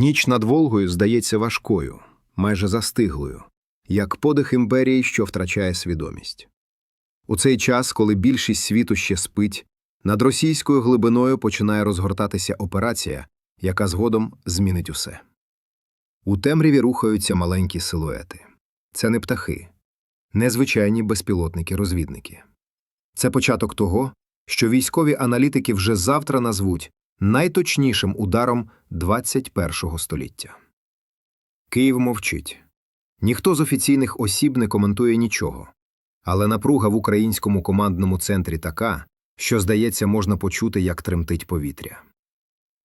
Ніч над Волгою здається важкою, майже застиглою, як подих імперії, що втрачає свідомість. У цей час, коли більшість світу ще спить, над російською глибиною починає розгортатися операція, яка згодом змінить усе. У темряві рухаються маленькі силуети. Це не птахи, не звичайні безпілотники-розвідники. Це початок того, що військові аналітики вже завтра назвуть найточнішим ударом 21-го століття. Київ мовчить. Ніхто з офіційних осіб не коментує нічого. Але напруга в українському командному центрі така, що, здається, можна почути, як тремтить повітря.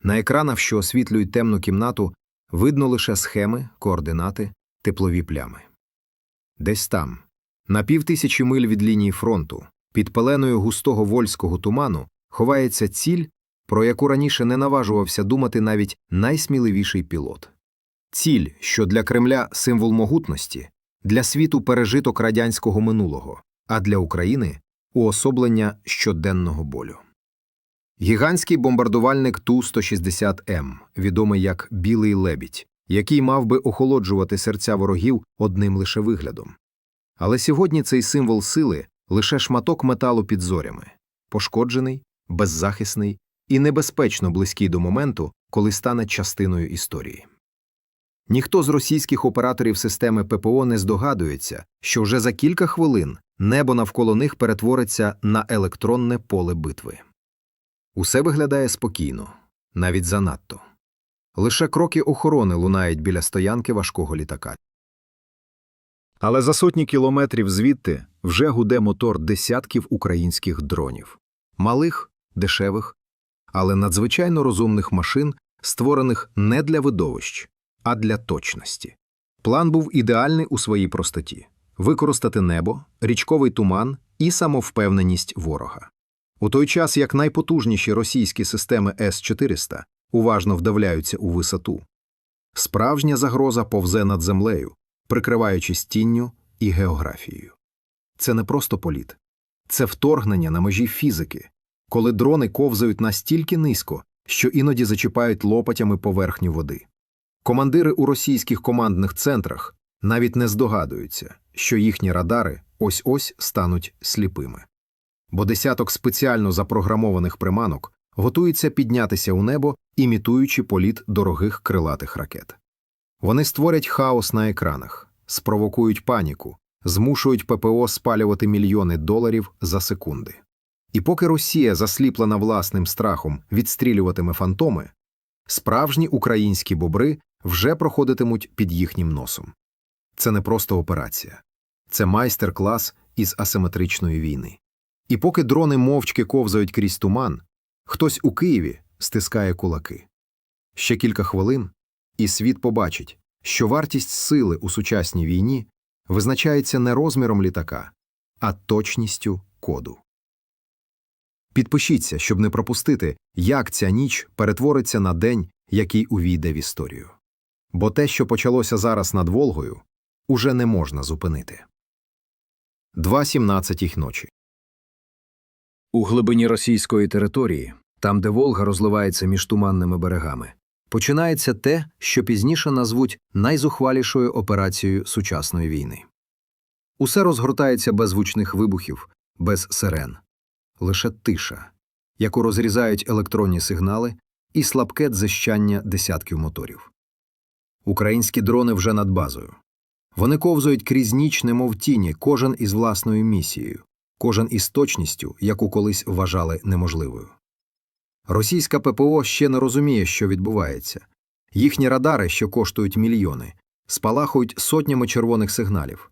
На екранах, що освітлюють темну кімнату, видно лише схеми, координати, теплові плями. Десь там, на півтисячі миль від лінії фронту, під пеленою густого вольського туману, ховається ціль, про яку раніше не наважувався думати навіть найсміливіший пілот. Ціль, що для Кремля символ могутності, для світу пережиток радянського минулого, а для України уособлення щоденного болю. Гігантський бомбардувальник Ту-160М, відомий як Білий лебідь, який мав би охолоджувати серця ворогів одним лише виглядом. Але сьогодні цей символ сили лише шматок металу під зорями, пошкоджений, беззахисний і небезпечно близький до моменту, коли стане частиною історії. Ніхто з російських операторів системи ППО не здогадується, що вже за кілька хвилин небо навколо них перетвориться на електронне поле битви. Усе виглядає спокійно, навіть занадто. Лише кроки охорони лунають біля стоянки важкого літака. Але за сотні кілометрів звідти вже гуде мотор десятків українських дронів малих, дешевих, але надзвичайно розумних машин, створених не для видовищ, а для точності. План був ідеальний у своїй простоті використати небо, річковий туман і самовпевненість ворога. У той час як найпотужніші російські системи С-400 уважно вдавляються у висоту. Справжня загроза повзе над землею, прикриваючись тінню і географією. Це не просто політ, це вторгнення на межі фізики, коли дрони ковзають настільки низько, що іноді зачіпають лопатями поверхню води. Командири у російських командних центрах навіть не здогадуються, що їхні радари ось ось стануть сліпими. Бо десяток спеціально запрограмованих приманок готується піднятися у небо, імітуючи політ дорогих крилатих ракет. Вони створять хаос на екранах, спровокують паніку, змушують ППО спалювати мільйони доларів за секунди. І поки Росія, засліплена власним страхом, відстрілюватиме фантоми, справжні українські бобри вже проходитимуть під їхнім носом. Це не просто операція, це майстер-клас із асиметричної війни. І поки дрони мовчки ковзають крізь туман, хтось у Києві стискає кулаки. Ще кілька хвилин, і світ побачить, що вартість сили у сучасній війні визначається не розміром літака, а точністю коду. Підпишіться, щоб не пропустити, як ця ніч перетвориться на день, який увійде в історію. Бо те, що почалося зараз над Волгою, уже не можна зупинити. 2.17 ночі. У глибині російської території, там, де Волга розливається між туманними берегами, починається те, що пізніше назвуть найзухвалішою операцією сучасної війни. Усе розгортається без звучних вибухів, без сирен, лише тиша, яку розрізають електронні сигнали і слабке дзищання десятків моторів. Українські дрони вже над базою. Вони ковзають крізь ніч, немов тіні, кожен із власною місією, кожен із точністю, яку колись вважали неможливою. Російська ППО ще не розуміє, що відбувається. Їхні радари, що коштують мільйони, спалахують сотнями червоних сигналів.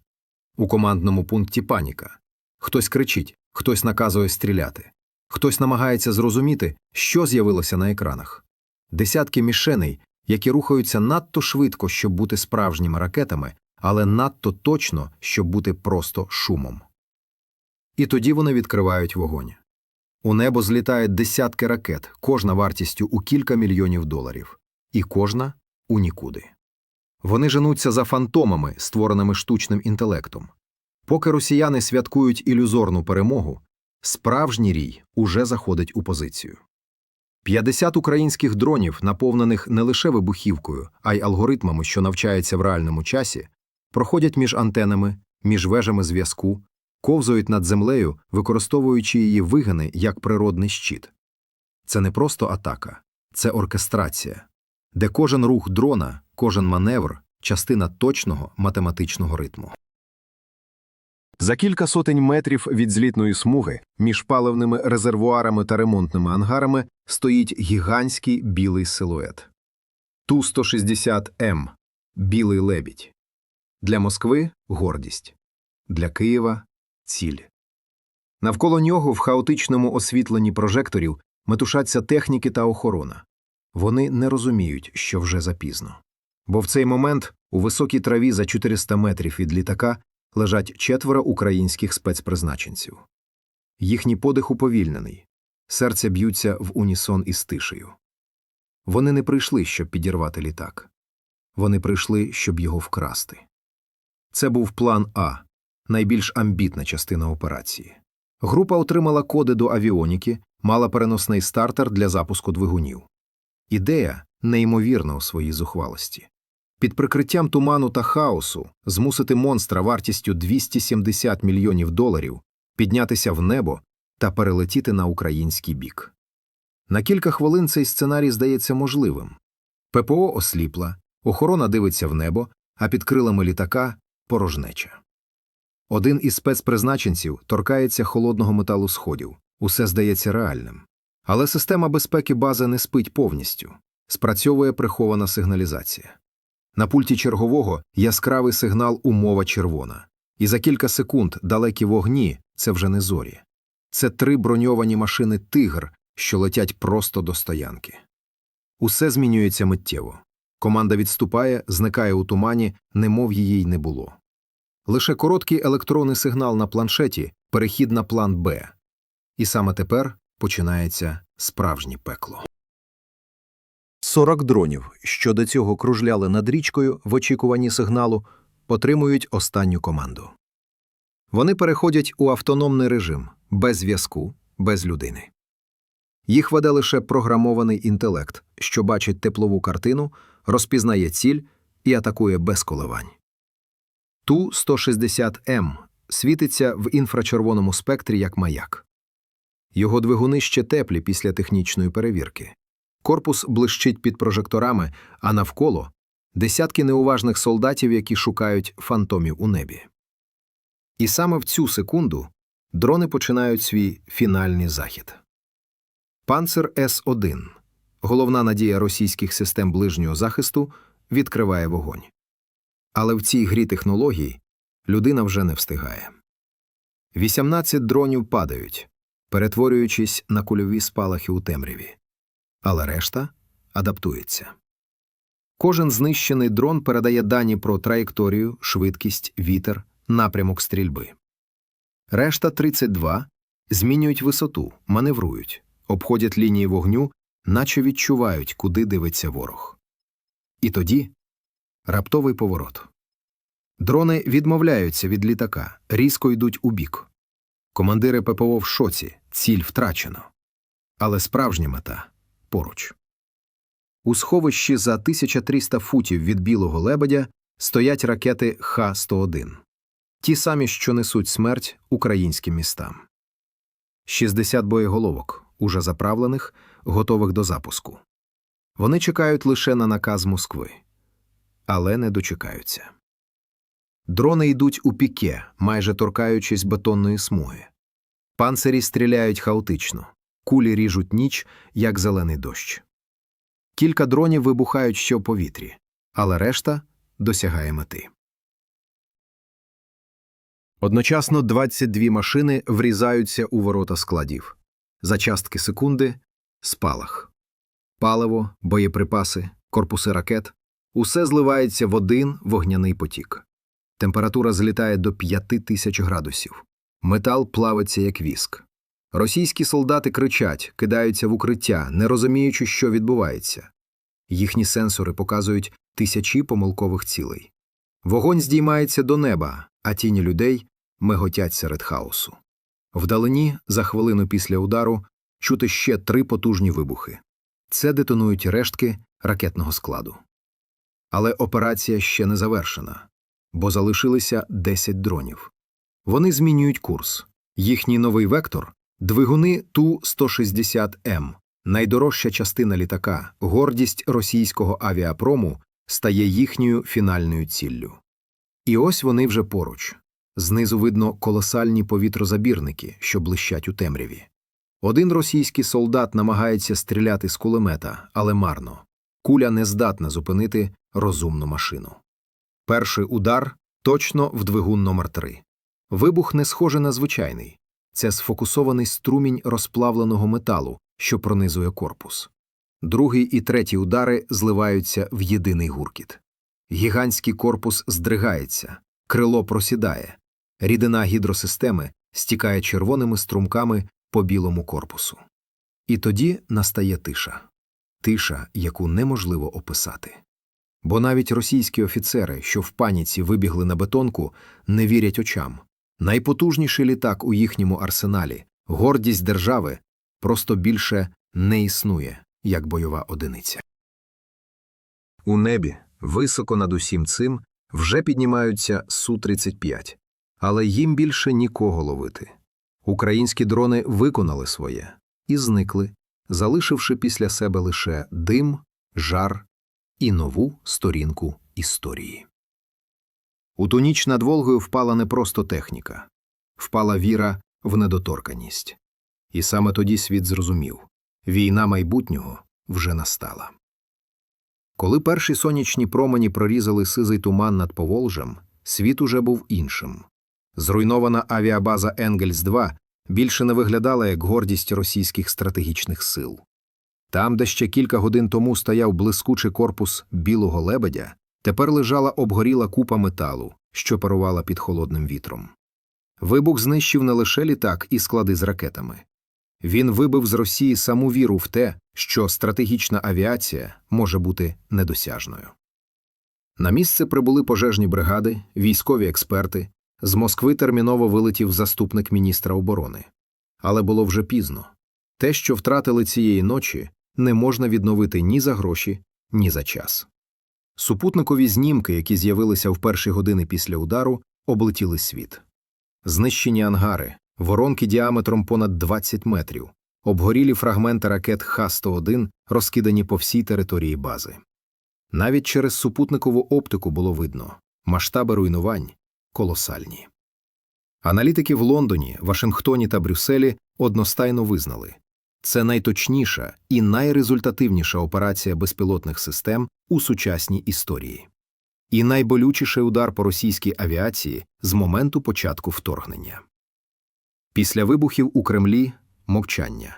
У командному пункті паніка. Хтось кричить, хтось наказує стріляти, хтось намагається зрозуміти, що з'явилося на екранах. Десятки мішеней, які рухаються надто швидко, щоб бути справжніми ракетами, але надто точно, щоб бути просто шумом. І тоді вони відкривають вогонь. У небо злітають десятки ракет, кожна вартістю у кілька мільйонів доларів, і кожна у нікуди. Вони женуться за фантомами, створеними штучним інтелектом. Поки росіяни святкують ілюзорну перемогу, справжній рій уже заходить у позицію. 50 українських дронів, наповнених не лише вибухівкою, а й алгоритмами, що навчаються в реальному часі, проходять між антенами, між вежами зв'язку, ковзають над землею, використовуючи її вигини як природний щит. Це не просто атака, це оркестрація, де кожен рух дрона, кожен маневр частина точного математичного ритму. За кілька сотень метрів від злітної смуги між паливними резервуарами та ремонтними ангарами стоїть гігантський білий силует. Ту-160М – білий лебідь. Для Москви – гордість. Для Києва – ціль. Навколо нього в хаотичному освітленні прожекторів метушаться техніки та охорона. Вони не розуміють, що вже запізно. Бо в цей момент у високій траві за 400 метрів від літака лежать четверо українських спецпризначенців. Їхній подих уповільнений, серця б'ються в унісон із тишею. Вони не прийшли, щоб підірвати літак. Вони прийшли, щоб його вкрасти. Це був план А, найбільш амбітна частина операції. Група отримала коди до авіоніки, мала переносний стартер для запуску двигунів. Ідея неймовірна у своїй зухвалості. Під прикриттям туману та хаосу змусити монстра вартістю 270 мільйонів доларів піднятися в небо та перелетіти на український бік. На кілька хвилин цей сценарій здається можливим. ППО осліпла, охорона дивиться в небо, а під крилами літака порожнеча. Один із спецпризначенців торкається холодного металу сходів. Усе здається реальним. Але система безпеки бази не спить повністю. Спрацьовує прихована сигналізація. На пульті чергового яскравий сигнал умова червона. І за кілька секунд далекі вогні це вже не зорі. Це три броньовані машини Тигр, що летять просто до стоянки. Усе змінюється миттєво. Команда відступає, зникає у тумані, немов її й не було. Лише короткий електронний сигнал на планшеті перехід на план Б. І саме тепер починається справжнє пекло. 40 дронів, що до цього кружляли над річкою в очікуванні сигналу, отримують останню команду. Вони переходять у автономний режим без зв'язку, без людини. Їх веде лише програмований інтелект, що бачить теплову картину, розпізнає ціль і атакує без коливань. Ту-160М світиться в інфрачервоному спектрі як маяк. Його двигуни ще теплі після технічної перевірки. Корпус блищить під прожекторами, а навколо десятки неуважних солдатів, які шукають фантомів у небі. І саме в цю секунду дрони починають свій фінальний захід. Панцер С-1, головна надія російських систем ближнього захисту, відкриває вогонь. Але в цій грі технологій людина вже не встигає. 18 дронів падають, перетворюючись на кульові спалахи у темряві але решта адаптується. Кожен знищений дрон передає дані про траєкторію, швидкість, вітер, напрямок стрільби. Решта 32 змінюють висоту, маневрують, обходять лінії вогню, наче відчувають, куди дивиться ворог. І тоді раптовий поворот. Дрони відмовляються від літака, різко йдуть у бік. Командири ППО в шоці, ціль втрачено. Але справжня мета поруч. У сховищі за 1300 футів від білого лебедя стоять ракети Х-101, ті самі, що несуть смерть українським містам. 60 боєголовок, уже заправлених, готових до запуску. Вони чекають лише на наказ Москви, але не дочекаються. Дрони йдуть у піке, майже торкаючись бетонної смуги. Панцирі стріляють хаотично. Кулі ріжуть ніч, як зелений дощ. Кілька дронів вибухають ще в повітрі, але решта досягає мети. Одночасно 22 машини врізаються у ворота складів. За частки секунди спалах. Паливо, боєприпаси, корпуси ракет усе зливається в один вогняний потік. Температура злітає до 5000 градусів. Метал плавиться як віск. Російські солдати кричать, кидаються в укриття, не розуміючи, що відбувається. Їхні сенсори показують тисячі помилкових цілей. Вогонь здіймається до неба, а тіні людей миготять серед хаосу. Вдалині, за хвилину після удару, чути ще три потужні вибухи. Це детонують рештки ракетного складу. Але операція ще не завершена, бо залишилися 10 дронів. Вони змінюють курс. Їхній новий вектор двигуни Ту-160М, найдорожча частина літака, гордість російського авіапрому, стає їхньою фінальною ціллю. І ось вони вже поруч. Знизу видно колосальні повітрозабірники, що блищать у темряві. Один російський солдат намагається стріляти з кулемета, але марно. Куля не здатна зупинити розумну машину. Перший удар точно в двигун номер 3 Вибух не схоже на звичайний. Це сфокусований струмінь розплавленого металу, що пронизує корпус. Другий і третій удари зливаються в єдиний гуркіт. Гігантський корпус здригається, крило просідає, рідина гідросистеми стікає червоними струмками по білому корпусу. І тоді настає тиша тиша, яку неможливо описати. Бо навіть російські офіцери, що в паніці вибігли на бетонку, не вірять очам. Найпотужніший літак у їхньому арсеналі, гордість держави, просто більше не існує як бойова одиниця. У небі, високо над усім цим, вже піднімаються Су-35, але їм більше нікого ловити. Українські дрони виконали своє і зникли, залишивши після себе лише дим, жар і нову сторінку історії. У ту ніч над Волгою впала не просто техніка, впала віра в недоторканість. І саме тоді світ зрозумів війна майбутнього вже настала. Коли перші сонячні промені прорізали сизий туман над Поволжем, світ уже був іншим. Зруйнована авіабаза Енгельс 2 більше не виглядала як гордість російських стратегічних сил. Там, де ще кілька годин тому стояв блискучий корпус білого лебедя, тепер лежала обгоріла купа металу, що парувала під холодним вітром. Вибух знищив не лише літак і склади з ракетами. Він вибив з Росії саму віру в те, що стратегічна авіація може бути недосяжною. На місце прибули пожежні бригади, військові експерти. З Москви терміново вилетів заступник міністра оборони. Але було вже пізно. Те, що втратили цієї ночі, не можна відновити ні за гроші, ні за час. Супутникові знімки, які з'явилися в перші години після удару, облетіли світ. Знищені ангари, воронки діаметром понад 20 метрів, обгорілі фрагменти ракет Х-101, розкидані по всій території бази. Навіть через супутникову оптику було видно масштаби руйнувань колосальні. Аналітики в Лондоні, Вашингтоні та Брюсселі одностайно визнали це найточніша і найрезультативніша операція безпілотних систем у сучасній історії, і найболючіший удар по російській авіації з моменту початку вторгнення. Після вибухів у Кремлі мовчання.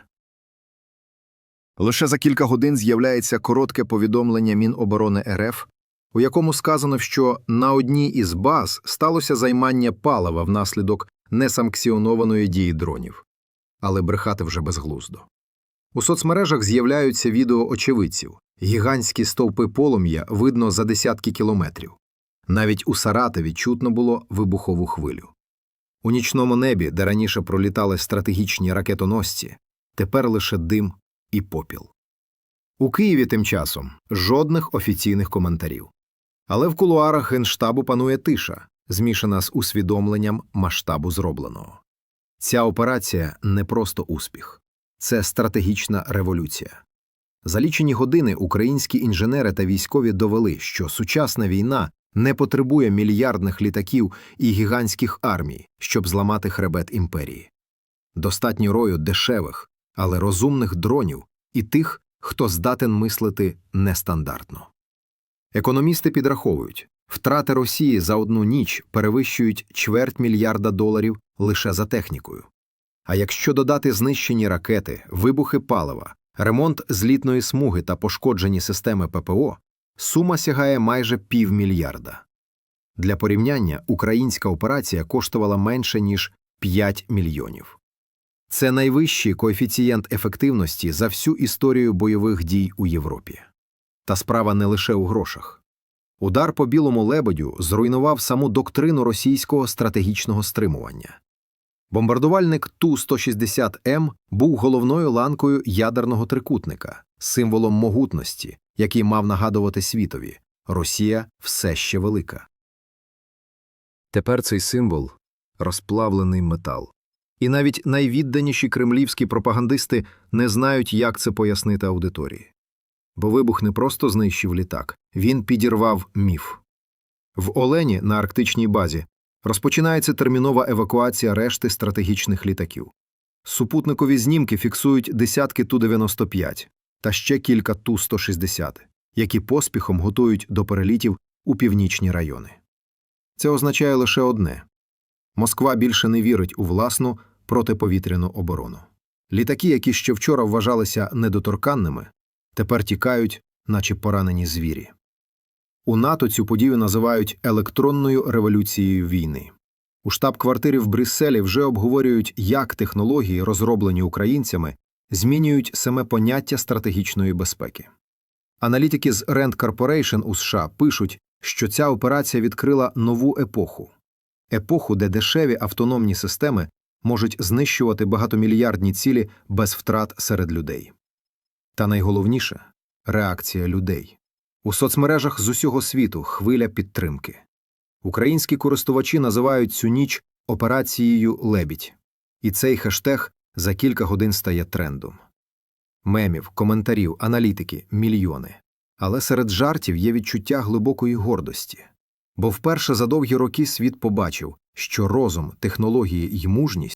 Лише за кілька годин з'являється коротке повідомлення Міноборони РФ, у якому сказано, що на одній із баз сталося займання палива внаслідок несанкціонованої дії дронів, але брехати вже безглуздо. У соцмережах з'являються відео очевидців гігантські стовпи полум'я видно за десятки кілометрів. Навіть у Саратові чутно було вибухову хвилю. У нічному небі, де раніше пролітали стратегічні ракетоносці, тепер лише дим і попіл. У Києві тим часом жодних офіційних коментарів. Але в кулуарах генштабу панує тиша, змішана з усвідомленням масштабу зробленого. Ця операція не просто успіх, це стратегічна революція. За лічені години українські інженери та військові довели, що сучасна війна не потребує мільярдних літаків і гігантських армій, щоб зламати хребет імперії. Достатньо рою дешевих, але розумних дронів і тих, хто здатен мислити нестандартно. Економісти підраховують, втрати Росії за одну ніч перевищують чверть мільярда доларів лише за технікою. А якщо додати знищені ракети, вибухи палива, ремонт злітної смуги та пошкоджені системи ППО, сума сягає майже півмільярда. Для порівняння українська операція коштувала менше ніж 5 мільйонів. Це найвищий коефіцієнт ефективності за всю історію бойових дій у Європі. Та справа не лише у грошах. Удар по білому лебедю зруйнував саму доктрину російського стратегічного стримування. Бомбардувальник Ту-160М був головною ланкою ядерного трикутника, символом могутності, який мав нагадувати світові Росія все ще велика. Тепер цей символ розплавлений метал. І навіть найвідданіші кремлівські пропагандисти не знають, як це пояснити аудиторії. Бо вибух не просто знищив літак, він підірвав міф. В Олені на арктичній базі розпочинається термінова евакуація решти стратегічних літаків. Супутникові знімки фіксують десятки Ту-95 та ще кілька Ту-160, які поспіхом готують до перелітів у північні райони. Це означає лише одне Москва більше не вірить у власну протиповітряну оборону. Літаки, які ще вчора вважалися недоторканними, тепер тікають, наче поранені звірі. У НАТО цю подію називають електронною революцією війни. У штаб-квартирі в Брюсселі вже обговорюють, як технології, розроблені українцями, змінюють саме поняття стратегічної безпеки. Аналітики з Rand Corporation у США пишуть, що ця операція відкрила нову епоху епоху, де дешеві автономні системи можуть знищувати багатомільярдні цілі без втрат серед людей. Та найголовніше реакція людей. У соцмережах з усього світу хвиля підтримки. Українські користувачі називають цю ніч операцією Лебідь, і цей хештег за кілька годин стає трендом. Мемів, коментарів, аналітики мільйони. Але серед жартів є відчуття глибокої гордості. Бо вперше за довгі роки світ побачив, що розум, технології й мужність